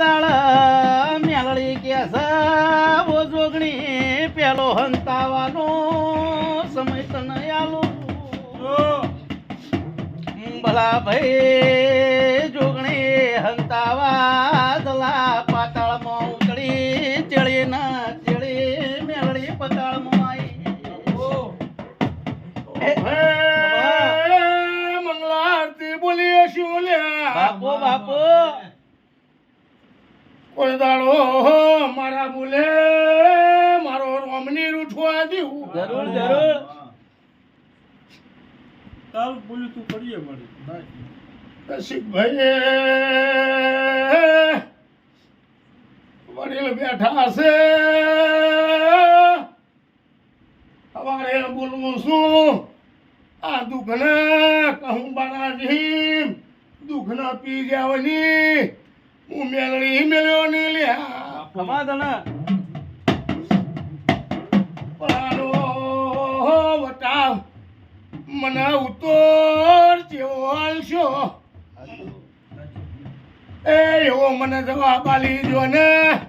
દાળ મેલડી કે ઓ જોગણી પેલો હંતાવાનો સમય તને આલો. ભલા ભાઈ જોગણી હંતાવા દલા પાતાળમાં ઉતળી ચડી ના ચડી મેલડી પતાળમાં આવી. મંગલા આરતી બોલીએ શું લ્યા? બાપો બાપો. કોઈ દાડો મારા બોલે મારો રોમની રૂઠવા દેવું. જરૂર જરૂર. તાર બોલ્યું તું કરીએ મળી કશિકભાઈ વડીલ બેઠા છે સવારે બોલવું શું આ દુઃખને કહું બાનાજી દુઃખના પી જાવની મેલડી મેલ્યો ની લ્યા ખમા તને પાડો મને ઉતોર જેવો હાલશો એ એવો મને જવાબ આલી જો ને.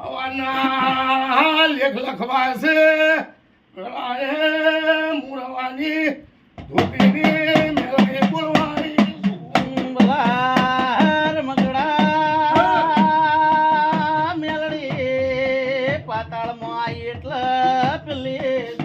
હવાના લેખ લખવા છે. ધોતીની પાતાળમાં એટલે પેલી